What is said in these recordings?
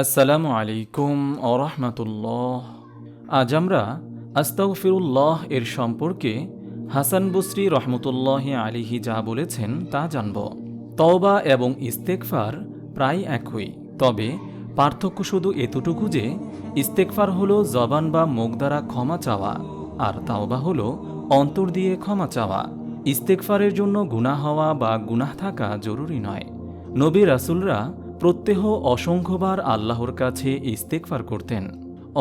আসসালামু আলাইকুম আরহামতুল্লাহ আজ আমরা আস্তাগফিরুল্লাহ এর সম্পর্কে হাসান বসরি রহমতুল্লাহ আলিহি যা বলেছেন তা জানব। তওবা এবং ইস্তেকফার প্রায় একই, তবে পার্থক্য শুধু এতটুকু যে ইস্তেকফার হলো জবান বা মুখ দ্বারা ক্ষমা চাওয়া, আর তাওবা হলো অন্তর দিয়ে ক্ষমা চাওয়া। ইস্তেকফারের জন্য গুনাহ হওয়া বা গুনাহ থাকা জরুরি নয়। নবী রাসুলরা প্রত্যহ অসংখ্যবার আল্লাহর কাছে ইস্তেকফার করতেন,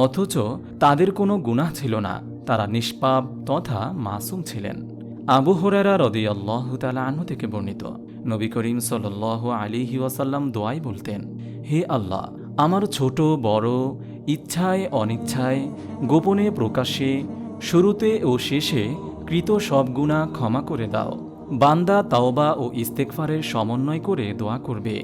অথচ তাদের কোনো গুনাহ ছিল না, তারা নিষ্পাপ তথা মাসুম ছিলেন। আবু হরেরা রদি আল্লাহ তালা আনহু থেকে বর্ণিত, নবী করিম সাল আলিহি ওয়াসাল্লাম দোয়াই বলতেন, হে আল্লাহ, আমার ছোট, বড়, ইচ্ছায়, অনিচ্ছায়, গোপনে প্রকাশে, শুরুতে ও শেষে কৃত সব গুণা ক্ষমা করে দাও। বান্দা তাওবা ও ইস্তেকফারের সমন্বয় করে দোয়া করবে।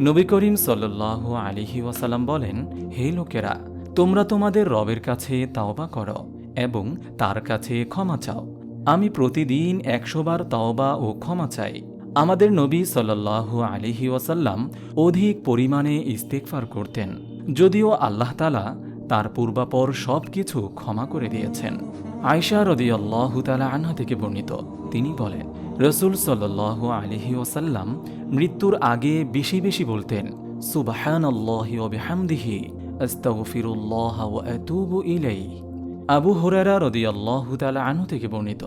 নবী করিম সাল্লাহ আলিহি ওয়াসাল্লাম বলেন, হে লোকেরা, তোমরা তোমাদের রবের কাছে তাওবা করো এবং তার কাছে ক্ষমা চাও। আমি প্রতিদিন একশোবার তাওবা ও ক্ষমা চাই। আমাদের নবী সাল্লাহ আলিহি ওয়াসাল্লাম অধিক পরিমাণে ইস্তেকফার করতেন। যদিও আল্লাহ তালা তার পূর্বাপর সব কিছু ক্ষমা করে দিয়েছেন। আয়সা রদি আল্লাহ তালা আনহা থেকে বর্ণিত, তিনি বলেন রসুল সাল্লাহ আলিহি ওসাল্লাম মৃত্যুর আগে বেশি বেশি বলতেন সুবাহান আল্লাহ ওবিহামদিহি আস্তাগফিরুল্লাহ ওয়া আতুবু ইলাইহি। আবু হুরারা রদি আল্লাহ আনহু থেকে বর্ণিত।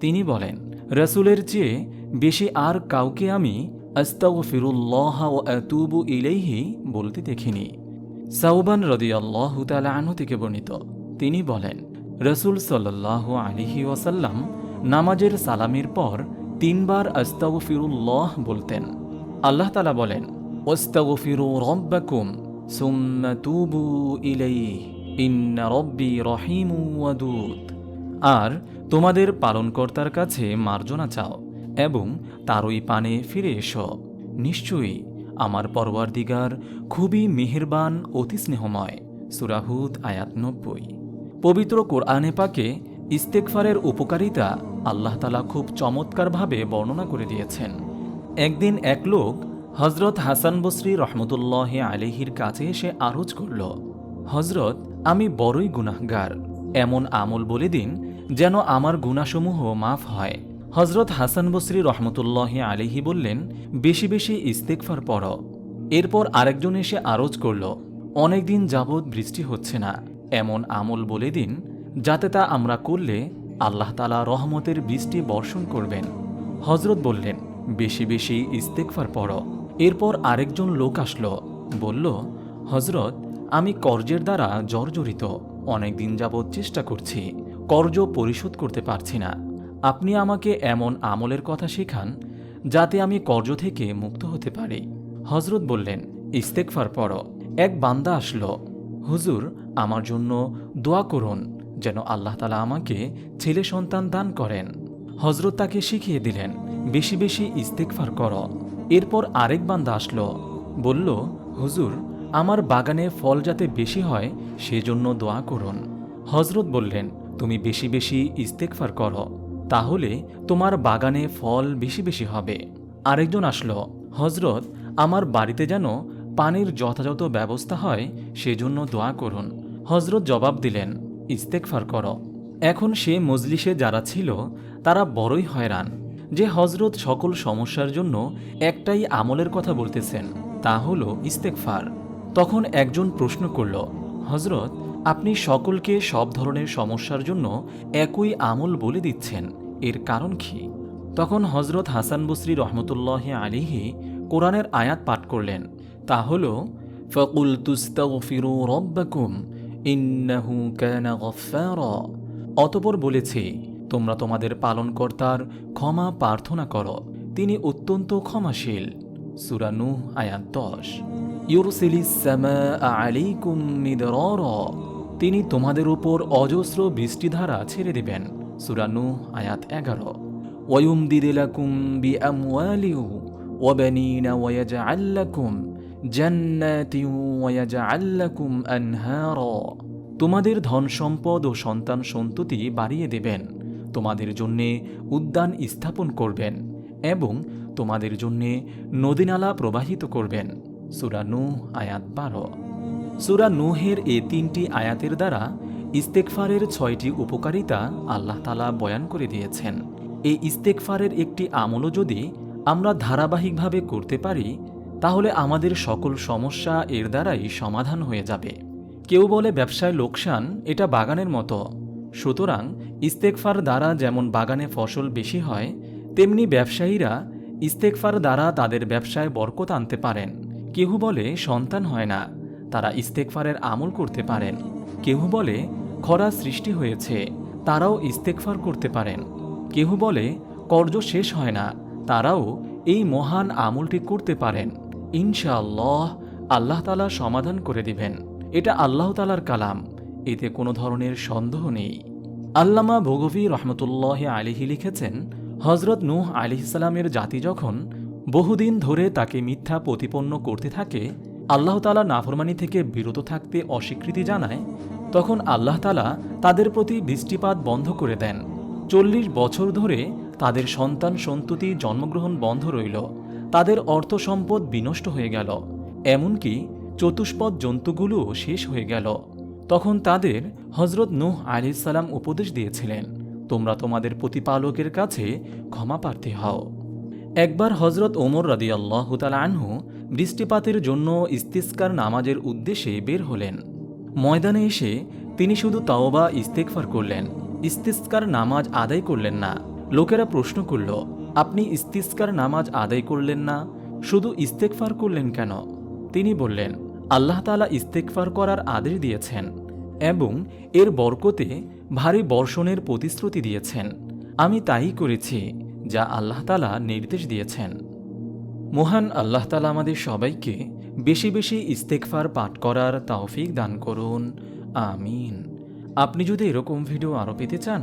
তিনি বলেন, রসুলের চেয়ে বেশি আর কাউকে আমি আস্তাগফিরুল্লাহ ও আতুবু ইলাইহি বলতে দেখিনি। সাউবান রদি আল্লাহ আনহু থেকে বর্ণিত। তিনি বলেন, রসুল সাল্লাহ আলিহি ওয়াসাল্লাম নামাজের সালামের পর তিনবার আস্তাগফিরুল্লাহ বলতেন। আল্লাহ তালা বলেন ওস্তাগফিরু রব্বাকুম সুম্মা তুবু ইলাইহি, ইন্না রব্বি রহিমু আর তোমাদের পালনকর্তার কাছে মার্জনা চাও এবং তারই পানে ফিরে এসো। নিশ্চয়ই আমার পরওয়ারদিগার খুবই মেহেরবান, অতি স্নেহময়। সুরাহুদ আয়াত নব্বই। পবিত্র কোরআনে পাকে ইস্তেকফারের উপকারিতা আল্লাহ তালা খুব চমৎকারভাবে বর্ণনা করে দিয়েছেন। একদিন এক লোক হজরত হাসান বসরি রহমতুল্লাহ আলিহির কাছে এসে আরজ করল হজরত আমি বড়ই গুনাহগার। এমন আমল বলে দিন যেন আমার গুণাসমূহ মাফ হয়। হজরত হাসান বসরি রহমতুল্লাহ আলিহি বললেন, বেশি বেশি ইস্তেকফার পড়। এরপর আরেকজন এসে আরজ করল, অনেকদিন যাবৎ বৃষ্টি হচ্ছে না। এমন আমল বলে দিন যাতে তা আমরা করলে আল্লাহ তালা রহমতের বৃষ্টি বর্ষণ করবেন। হজরত বললেন, বেশি বেশি ইস্তেকফার পড়। এরপর আরেকজন লোক আসলো, বলল হজরত আমি কর্জের দ্বারা জর্জরিত অনেক দিন যাবৎ চেষ্টা করছি, কর্জ পরিশোধ করতে পারছি না। আপনি আমাকে এমন আমলের কথা শেখান, যাতে আমি কর্জ থেকে মুক্ত হতে পারি। হজরত বললেন ইস্তেকফার পড়ো। এক বান্দা আসলো, হুজুর, আমার জন্য দোয়া করুন। যেন আল্লাহ তালা আমাকে ছেলে সন্তান দান করেন। হজরত তাকে শিখিয়ে দিলেন, বেশি বেশি ইস্তেকফার কর। এরপর আরেক বান্দা আসলো, বলল, হুজুর, আমার বাগানে ফল যাতে বেশি হয়, সেজন্য দোয়া করুন। হজরত বললেন, তুমি বেশি বেশি ইস্তেকফার করো, তাহলে তোমার বাগানে ফল বেশি বেশি হবে। আরেকজন আসলো হজরত আমার বাড়িতে যেন পানির যথাযথ ব্যবস্থা হয়, সেজন্য দোয়া করুন। হজরত জবাব দিলেন ইস্তেকফার করো। এখন সে মজলিসে যারা ছিল, তারা বড়ই হয়রান যে হজরত সকল সমস্যার জন্য একটাই আমলের কথা বলতেছেন, তা হল ইস্তেকফার তখন একজন প্রশ্ন করল হজরত আপনি সকলকে সব ধরনের সমস্যার জন্য একই আমল বলে দিচ্ছেন, এর কারণ কি? তখন হজরত হাসান বসরি রহমতুল্লাহ আলিহি কোরআনের আয়াত পাঠ করলেন, তা হল, ফকুল তুস্তাগফিরু রব্বাকুম ইন্নাহু কানা গফফারা। অতপর বলেছি, তোমরা তোমাদের পালনকর্তার ক্ষমা প্রার্থনা করো। তিনি অত্যন্ত ক্ষমাশীল। সুরানু আয়াত দশ। তিনি তোমাদের উপর অজস্র বৃষ্টিধারা ছেড়ে দেবেন। সুরানু আয়াত এগারো। ওয়ুম ওয়ুমদিদিলাকুম বি আমওয়ালিউ ওয়াবানিনা ওয়ায়াজআল্লাকুম জান্নাতিন ওয়ায়াজআল্লাকুম আনহারা। তোমাদের ধন সম্পদ ও সন্তান সন্ততি বাড়িয়ে দেবেন। তোমাদের জন্যে উদ্যান স্থাপন করবেন এবং তোমাদের জন্যে নদীনালা প্রবাহিত করবেন। সুরা নূহ, আয়াত বারো। সুরা নুহের এ তিনটি আয়াতের দ্বারা ইস্তেকফারের ছয়টি উপকারিতা আল্লাহ তালা বয়ান করে দিয়েছেন। এই ইস্তেকফারের একটি আমলও যদি আমরা ধারাবাহিকভাবে করতে পারি তাহলে আমাদের সকল সমস্যা এর দ্বারাই সমাধান হয়ে যাবে। কেউ বলে ব্যবসায় লোকসান, এটা বাগানের মতো। সুতরাং ইস্তেকফার দ্বারা যেমন বাগানে ফসল বেশি হয়, তেমনি ব্যবসায়ীরা ইস্তেকফার দ্বারা তাদের ব্যবসায় বরকত আনতে পারেন। কেউ বলে সন্তান হয় না, তারা ইস্তেকফারের আমল করতে পারেন। কেউ বলে খরা সৃষ্টি হয়েছে, তারাও ইস্তেকফার করতে পারেন। কেউ বলে কর্জ শেষ হয় না, তারাও এই মহান আমলটি করতে পারেন। ইনশাআল্লাহ আল্লাহ তালা সমাধান করে দিবেন। এটা আল্লাহ তালার কালাম। এতে কোনো ধরনের সন্দেহ নেই। আল্লামা ভোগভি রহমতুল্লাহ আলিহি লিখেছেন হজরত নূহ আলিহিসাল্লামের জাতি যখন বহুদিন ধরে তাকে মিথ্যা প্রতিপন্ন করতে থাকে, আল্লাহ তালা নাফরমানি থেকে বিরত থাকতে অস্বীকৃতি জানায়, তখন আল্লাহ তালা তাদের প্রতি বৃষ্টিপাত বন্ধ করে দেন। চল্লিশ বছর ধরে তাদের সন্তান সন্ততি জন্মগ্রহণ বন্ধ রইল। তাদের অর্থ সম্পদ বিনষ্ট হয়ে গেল। এমনকি চতুষ্পদ জন্তুগুলোও শেষ হয়ে গেল। তখন তাদের হজরত নূহ আলিসাল্লাম উপদেশ দিয়েছিলেন, তোমরা তোমাদের প্রতিপালকের কাছে ক্ষমা প্রার্থী হও। একবার হজরত ওমর রাদি আল্লাহ আনহু বৃষ্টিপাতের জন্য ইস্তিস্কার নামাজের উদ্দেশ্যে বের হলেন। ময়দানে এসে তিনি শুধু তাওবা ইস্তেকফার করলেন, ইস্তিস্কার নামাজ আদায় করলেন না। লোকেরা প্রশ্ন করল আপনি ইস্তিস্কার নামাজ আদায় করলেন না, শুধু ইস্তেকফার করলেন কেন? তিনি বললেন, আল্লাহ তালা ইস্তেকফার করার আদেশ দিয়েছেন এবং এর বরকতে ভারী বর্ষণের প্রতিশ্রুতি দিয়েছেন। আমি তাই করেছি, যা আল্লাহ তালা নির্দেশ দিয়েছেন। মহান আল্লাহ তালা আমাদের সবাইকে বেশি বেশি ইস্তেকফার পাঠ করার তাওফিক দান করুন। আমিন। আপনি যদি এরকম ভিডিও আরও পেতে চান